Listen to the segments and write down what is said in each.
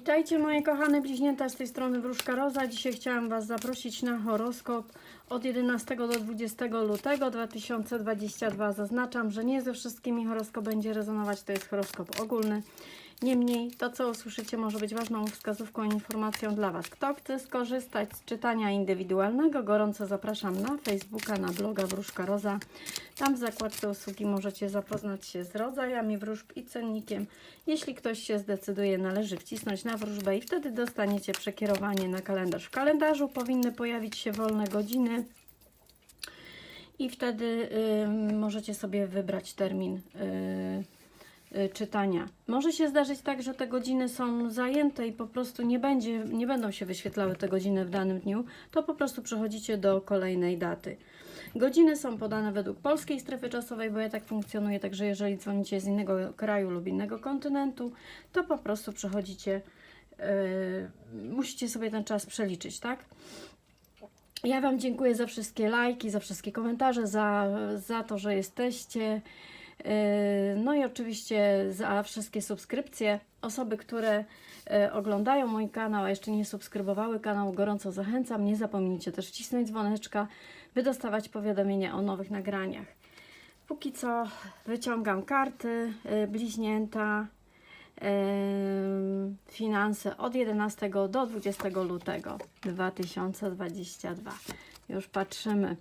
Witajcie moje kochane bliźnięta z tej strony Wróżka Roza. Dzisiaj chciałam Was zaprosić na horoskop od 11 do 20 lutego 2022. Zaznaczam, że nie ze wszystkimi horoskop będzie rezonować, to jest horoskop ogólny. Niemniej to, co usłyszycie, może być ważną wskazówką i informacją dla Was. Kto chce skorzystać z czytania indywidualnego, gorąco zapraszam na Facebooka, na bloga Wróżka Roza. Tam w zakładce usługi możecie zapoznać się z rodzajami wróżb i cennikiem. Jeśli ktoś się zdecyduje, należy wcisnąć na wróżbę i wtedy dostaniecie przekierowanie na kalendarz. W kalendarzu powinny pojawić się wolne godziny i wtedy y, możecie sobie wybrać termin y, czytania. Może się zdarzyć tak, że te godziny są zajęte i po prostu nie, będzie, nie będą się wyświetlały te godziny w danym dniu, to po prostu przechodzicie do kolejnej daty. Godziny są podane według polskiej strefy czasowej, bo ja tak funkcjonuję, także jeżeli dzwonicie z innego kraju lub innego kontynentu, to po prostu przechodzicie, yy, musicie sobie ten czas przeliczyć, tak? Ja Wam dziękuję za wszystkie lajki, za wszystkie komentarze, za, za to, że jesteście. Yy, No i oczywiście za wszystkie subskrypcje. Osoby, które e, oglądają mój kanał, a jeszcze nie subskrybowały kanału, gorąco zachęcam. Nie zapomnijcie też wcisnąć dzwoneczka, by dostawać powiadomienia o nowych nagraniach. Póki co wyciągam karty, e, bliźnięta, finanse od 11 do 20 lutego 2022. Już patrzymy.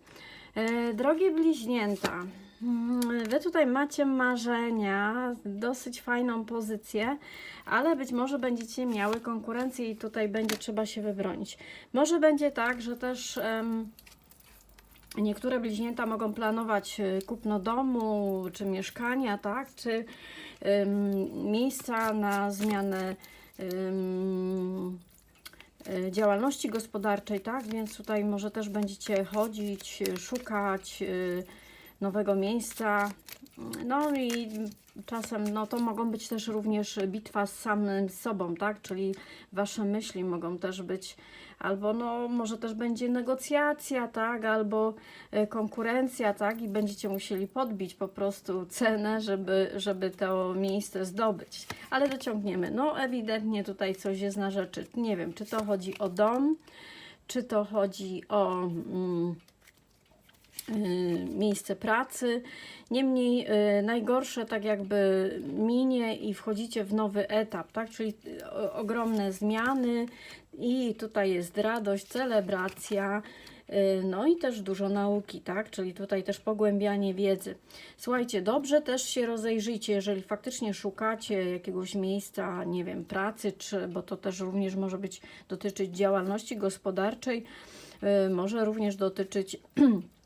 Drogie bliźnięta, Wy tutaj macie marzenia, dosyć fajną pozycję, ale być może będziecie miały konkurencję i tutaj będzie trzeba się wybronić. Może będzie tak, że też em, niektóre bliźnięta mogą planować e, kupno domu, czy mieszkania, tak, czy em, miejsca na zmianę e, działalności gospodarczej, tak? Więc tutaj może też będziecie chodzić, e, szukać e, nowego miejsca. No i czasem no to mogą być też również bitwa z samym sobą, tak? Czyli wasze myśli mogą też być albo no może też będzie negocjacja, tak? Albo e, konkurencja, tak? I będziecie musieli podbić po prostu cenę, żeby, żeby to miejsce zdobyć. Ale dociągniemy. No ewidentnie tutaj coś jest na rzeczy. Nie wiem, czy to chodzi o dom, czy to chodzi o... Mm, miejsce pracy. Niemniej y, najgorsze tak jakby minie i wchodzicie w nowy etap, tak? Czyli y, ogromne zmiany i tutaj jest radość, celebracja. y, No i też dużo nauki, tak? Czyli tutaj też pogłębianie wiedzy. Słuchajcie, dobrze też się rozejrzyjcie, jeżeli faktycznie szukacie jakiegoś miejsca, nie wiem, pracy, czy, bo to też również może być dotyczyć działalności gospodarczej, y, może również dotyczyć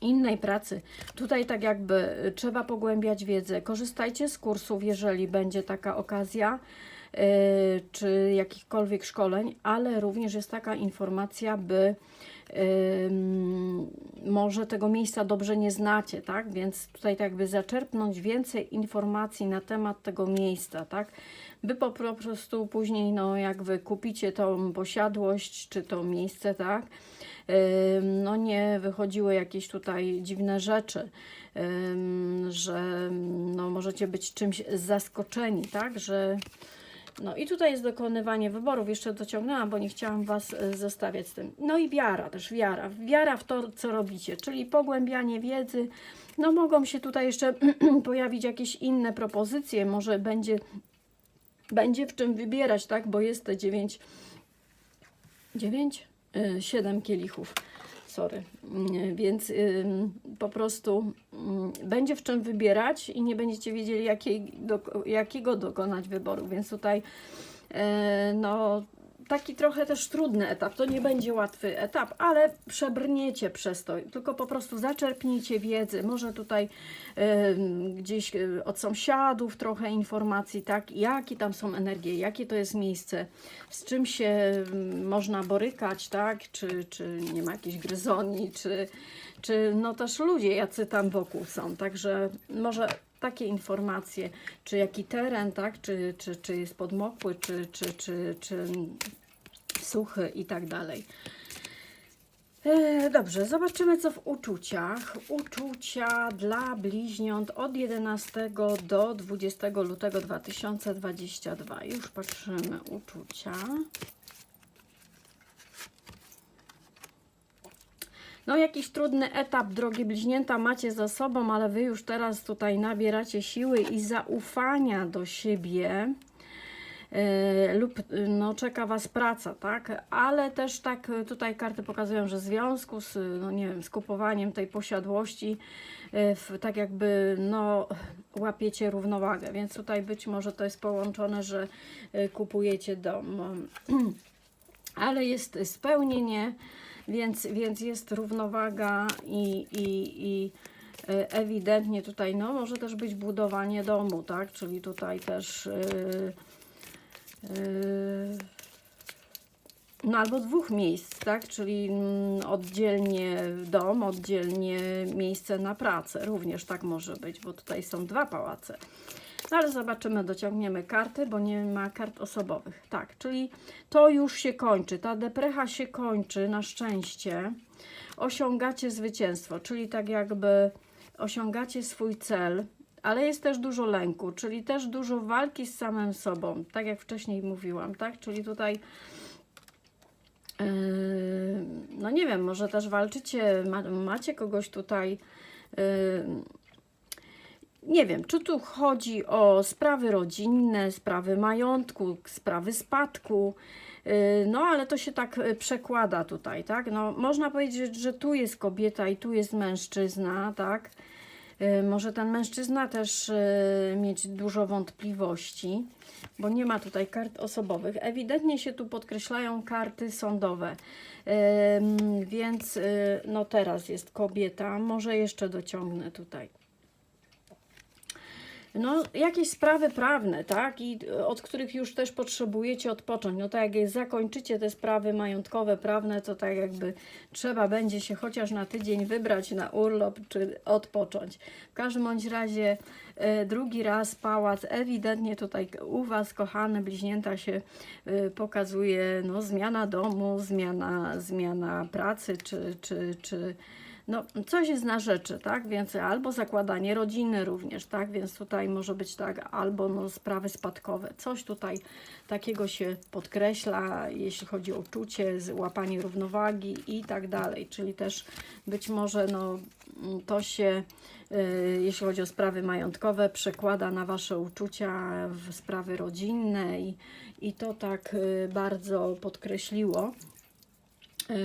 innej pracy. Tutaj tak jakby y, trzeba pogłębiać wiedzę. Korzystajcie z kursów, jeżeli będzie taka okazja, yy, czy jakichkolwiek szkoleń, ale również jest taka informacja, by może tego miejsca dobrze nie znacie, tak? Więc tutaj tak jakby zaczerpnąć więcej informacji na temat tego miejsca, tak? By po prostu później, no jak wy kupicie tą posiadłość, czy to miejsce, tak? No nie wychodziły jakieś tutaj dziwne rzeczy, że no możecie być czymś zaskoczeni, tak? Że no i tutaj jest dokonywanie wyborów. Jeszcze dociągnęłam, bo nie chciałam Was e, zostawiać z tym. No i wiara też, wiara. Wiara w to, co robicie, czyli pogłębianie wiedzy. No mogą się tutaj jeszcze pojawić jakieś inne propozycje. Może będzie, będzie w czym wybierać, tak? Bo jest te dziewięć, dziewięć, Y, siedem kielichów. Sorry. Mm, Więc po prostu ym, będzie w czym wybierać i nie będziecie wiedzieli, jakiej, do, jakiego dokonać wyboru. Więc tutaj e, no, taki trochę też trudny etap. To nie będzie łatwy etap, ale przebrniecie przez to. Tylko po prostu zaczerpnijcie wiedzy. Może tutaj em, gdzieś e, od sąsiadów trochę informacji, tak, jakie tam są energie, jakie to jest miejsce, z czym się mm, można borykać, tak, czy, czy nie ma jakiejś gryzoni, czy, czy no też ludzie, jacy tam wokół są. Także może takie informacje, czy jaki teren, tak, czy, czy, czy jest podmokły, czy, czy, czy, czy suchy i tak dalej. E, Dobrze, zobaczymy co w uczuciach. Uczucia dla bliźniąt od 11 do 20 lutego 2022. Już patrzymy uczucia. No, jakiś trudny etap, drogie bliźnięta, macie za sobą, ale wy już teraz tutaj nabieracie siły i zaufania do siebie. E, lub no, czeka Was praca, tak? Ale też tak e, tutaj karty pokazują, że w związku z, no nie wiem, z kupowaniem tej posiadłości, e, w, tak jakby, no, łapiecie równowagę, więc tutaj być może to jest połączone, że kupujecie dom. Ale jest spełnienie, więc, więc jest równowaga i, i, i ewidentnie tutaj, no, może też być budowanie domu, tak? Czyli tutaj też. Yy, No albo dwóch miejsc, tak? Czyli mm, oddzielnie dom, oddzielnie miejsce na pracę. Również tak może być, bo tutaj są dwa pałace. No ale zobaczymy, dociągniemy karty, bo nie ma kart osobowych. Tak, czyli to już się kończy. Ta deprecha się kończy na szczęście. Osiągacie zwycięstwo, czyli tak jakby osiągacie swój cel, ale jest też dużo lęku, czyli też dużo walki z samym sobą, tak jak wcześniej mówiłam, tak? Czyli tutaj Yy, no nie wiem, może też walczycie, ma, macie kogoś tutaj. yy, nie wiem, czy tu chodzi o sprawy rodzinne, sprawy majątku, sprawy spadku. yy, No, ale to się tak przekłada tutaj, tak? No, można powiedzieć, że tu jest kobieta i tu jest mężczyzna, tak? Yy, Może ten mężczyzna też yy, mieć dużo wątpliwości, bo nie ma tutaj kart osobowych. Ewidentnie się tu podkreślają karty sądowe. Więc yy, no teraz jest kobieta, może jeszcze dociągnę tutaj. No, jakieś sprawy prawne, tak? I y, od których już też potrzebujecie odpocząć. No tak jak zakończycie te sprawy majątkowe, prawne, to tak jakby trzeba będzie się chociaż na tydzień wybrać na urlop czy odpocząć. W każdym bądź razie e, drugi raz pałac, ewidentnie tutaj u Was, kochane bliźnięta, się e, pokazuje no, zmiana domu, zmiana, zmiana pracy, czy, czy, czy no, coś jest na rzeczy, tak? Więc albo zakładanie rodziny również, tak? Więc tutaj może być tak, albo no, sprawy spadkowe. Coś tutaj takiego się podkreśla, jeśli chodzi o uczucie, z- łapanie równowagi i tak dalej. Czyli też być może no, to się, y, jeśli chodzi o sprawy majątkowe, przekłada na Wasze uczucia w sprawy rodzinne i, i to tak y, bardzo podkreśliło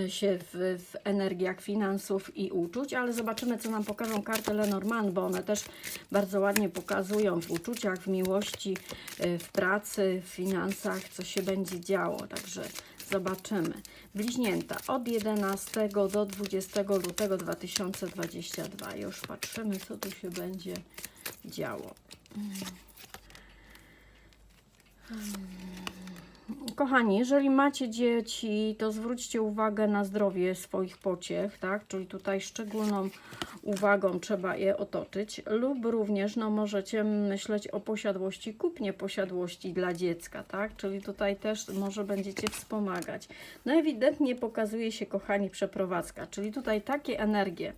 się w, w energiach finansów i uczuć, ale zobaczymy, co nam pokażą karty Lenormand, bo one też bardzo ładnie pokazują w uczuciach, w miłości, e, w pracy, w finansach, co się będzie działo. Także zobaczymy. Bliźnięta od 11 do 20 lutego 2022. Już patrzymy, co tu się będzie działo. Kochani, jeżeli macie dzieci, to zwróćcie uwagę na zdrowie swoich pociech, tak? Czyli tutaj szczególną uwagą trzeba je otoczyć, lub również no, możecie myśleć o posiadłości, kupnie posiadłości dla dziecka, tak? Czyli tutaj też może będziecie wspomagać. No ewidentnie pokazuje się, kochani, przeprowadzka, czyli tutaj takie energie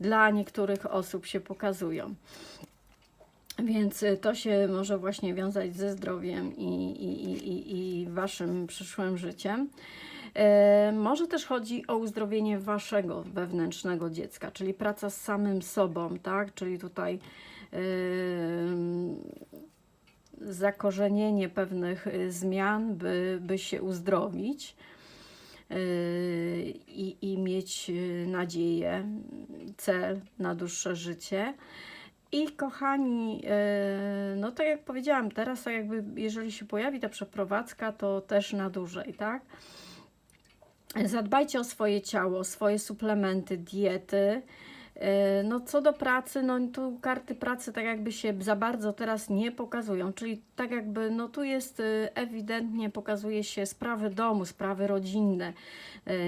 dla niektórych osób się pokazują. Więc y, to się może właśnie wiązać ze zdrowiem i, i, i, i, waszym przyszłym życiem. E, może też chodzi o uzdrowienie waszego wewnętrznego dziecka, czyli praca z samym sobą, tak? Czyli tutaj zakorzenienie pewnych y, zmian, by, by się uzdrowić yy, i, i mieć y, nadzieję, cel na dłuższe życie. I kochani, yy, no tak jak powiedziałam, teraz tak jakby jeżeli się pojawi ta przeprowadzka, to też na dłużej, tak? Zadbajcie o swoje ciało, swoje suplementy, diety. Yy, No co do pracy, no tu karty pracy tak jakby się za bardzo teraz nie pokazują, czyli tak jakby, no tu jest y, ewidentnie pokazuje się sprawy domu, sprawy rodzinne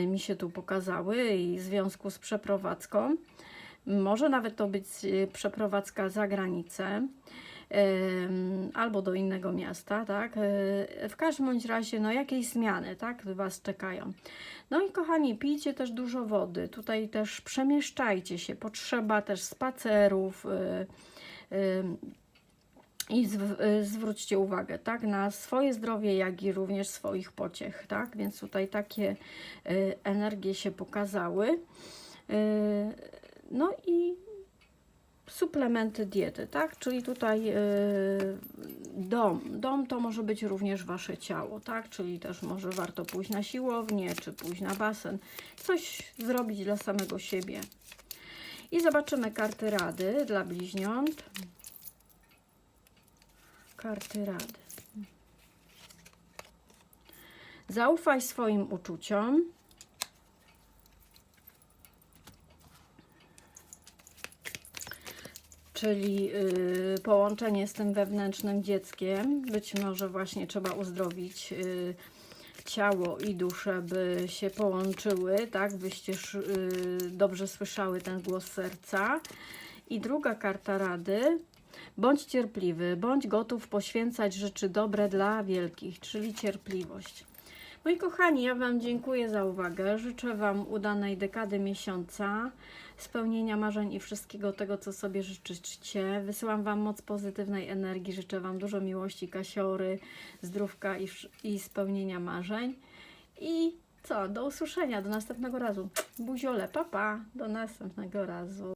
mi się tu pokazały i w związku z przeprowadzką. Może nawet to być y, przeprowadzka za granicę. albo do innego miasta, tak? E, W każdym bądź razie, no jakieś zmiany, tak? Was czekają. No i kochani, pijcie też dużo wody. Tutaj też przemieszczajcie się. Potrzeba też spacerów. y, i zw- zwróćcie uwagę, tak, na swoje zdrowie, jak i również swoich pociech, tak, więc tutaj takie y, energie się pokazały. Y, no i suplementy diety, tak, czyli tutaj y, dom. Dom to może być również wasze ciało, tak, czyli też może warto pójść na siłownię, czy pójść na basen, coś zrobić dla samego siebie. I zobaczymy karty rady dla bliźniąt karty rady. Zaufaj swoim uczuciom. Czyli y, połączenie z tym wewnętrznym dzieckiem. Być może właśnie trzeba uzdrowić y, ciało i duszę, by się połączyły, tak? Byście y, dobrze słyszały ten głos serca. I druga karta rady. Bądź cierpliwy, bądź gotów poświęcać rzeczy dobre dla wielkich, czyli cierpliwość. Moi kochani, ja Wam dziękuję za uwagę. Życzę Wam udanej dekady miesiąca, spełnienia marzeń i wszystkiego tego, co sobie życzycie. Wysyłam Wam moc pozytywnej energii. Życzę Wam dużo miłości, kasiory, zdrówka i, i spełnienia marzeń. I co? Do usłyszenia, do następnego razu. Buziole, papa, pa. do następnego razu.